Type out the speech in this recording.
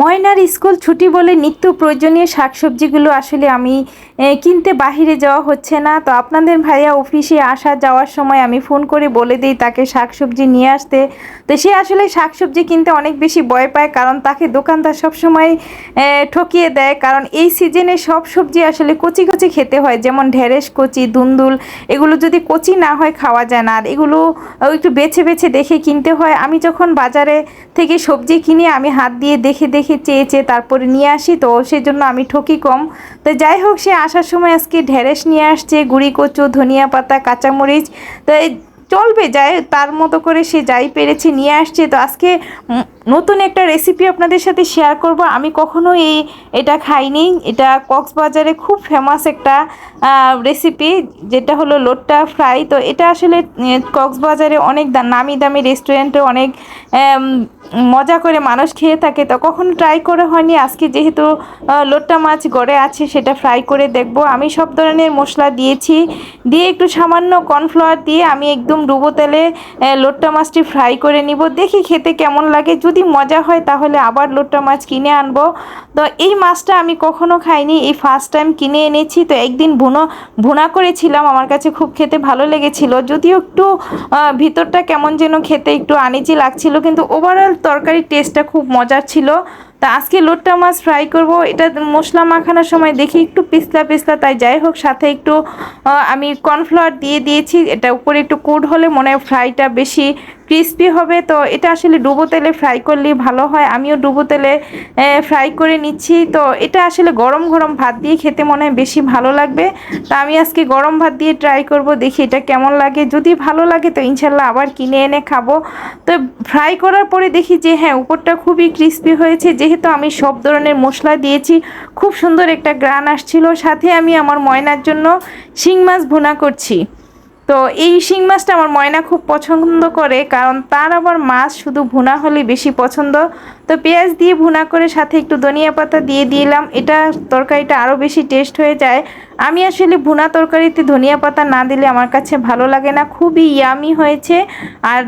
ময়নার স্কুল ছুটি বলে নিত্য প্রয়োজনীয় শাকসবজিগুলো আসলে আমি কিনতে বাহিরে যাওয়া হচ্ছে না। তো আপনাদের ভাইয়া অফিসে আসা যাওয়ার সময় আমি ফোন করে বলে দিই তাকে শাকসবজি নিয়ে আসতে। তো সে আসলে শাকসবজি কিনতে অনেক বেশি ভয় পায় কারণ তাকে দোকানদার সবসময় ঠকিয়ে দেয়। কারণ এই সিজনে সব সবজি আসলে কচি কচি খেতে হয়, যেমন ঢেঁড়স কচি, দুন্দুল, এগুলো যদি কচি না হয় খাওয়া যায় না। আর এগুলো একটু বেছে বেছে দেখে কিনতে হয়। আমি যখন বাজারে থেকে সবজি কিনে, আমি হাত দিয়ে দেখে দেখে চেয়ে চেয়ে তারপরে নিয়ে আসি, তো সেজন্য আমি ঠকি কম। তো যাই হোক, সে আসার সময় আজকে ঢেঁড়েস নিয়ে আসছে, গুড়ি কচু, ধনিয়া পাতা, কাঁচামরিচ। তো চলবে, যাই, তার মতো করে সে যাই পেরেছে নিয়ে আসছে। তো আজকে নতুন একটা রেসিপি আপনাদের সাথে শেয়ার করব। আমি কখনো এই, এটা খাইনি। এটা কক্সবাজারে খুব ফেমাস একটা রেসিপি যেটা হলো লোট্টা ফ্রাই তো এটা আসলে কক্সবাজারে অনেক নামি দামি রেস্টুরেন্টে অনেক মজা করে মানুষ খেয়ে থাকে। তো কখনো ট্রাই করে হয়নি। আজকে যেহেতু লোট্টা মাছ গড়ে আছে, সেটা ফ্রাই করে দেখব। আমি সব ধরনের মশলা দিয়েছি। দিয়ে একটু সামান্য কর্নফ্লাওয়ার দিয়ে আমি একদম ডুবো তেলে লোট্টা মাছটি ফ্রাই করে নিব। দেখি খেতে কেমন লাগে। যদি মজা হয় তাহলে আবার লোট্টা মাছ কিনে আনব। তো এই মাছটা আমি কখনো খাইনি, এই ফার্স্ট টাইম কিনে এনেছি। তো একদিন ভুনো, ভুনা করেছিলাম, আমার কাছে খুব খেতে ভালো লেগেছিল। যদিও একটু ভিতরটা কেমন যেন খেতে একটু আনিজি লাগছিল, কিন্তু ওভারঅল তরকারির টেস্টটা খুব মজার ছিল। তা আজকে লোট্টা মাছ ফ্রাই করব, এটা মশলা মাখানোর সময় দেখি একটু পিছলা পিছলা, তাই যাই হোক, সাথে একটু আমি কর্নফ্লাওয়ার দিয়ে দিয়েছি। এটা উপরে একটু কুড হলে মনে হয় ফ্রাইটা বেশি ক্রিস্পি হবে, তো এটা আসলে ডুবো তেলে ফ্রাই করলে ভালো হয়। আমিও ডুবো তেলে ফ্রাই করে নিচ্ছি। তো এটা আসলে গরম গরম ভাত দিয়ে খেতে মনে হয় বেশি ভালো লাগবে। তা আমি আজকে গরম ভাত দিয়ে ট্রাই করব, দেখি এটা কেমন লাগে। যদি ভালো লাগে তো ইনশাল্লাহ আবার কিনে এনে খাব। তো ফ্রাই করার পরে দেখি যে হ্যাঁ উপরটা খুবই ক্রিস্পি হয়েছে। যেহেতু আমি সব ধরনের মশলা দিয়েছি, খুব সুন্দর একটা গ্রান আসছিল। সাথে আমি আমার ময়নার জন্য শিং মাছ ভুনা করছি। তো এই শিং মাছটা আমার ময়না খুব পছন্দ করে, কারণ তার আবার মাছ শুধু ভুনা হলে বেশি পছন্দ। তো পেঁয়াজ দিয়ে ভুনা করে সাথে একটু ধনিয়া পাতা দিয়ে দিলাম, এটা তরকারিটা আরও বেশি টেস্ট হয়ে যায়। আমি আসলে ভুনা তরকারিতে ধনিয়া পাতা না দিলে আমার কাছে ভালো লাগে না, খুবই ইয়ামি হয়েছে। আর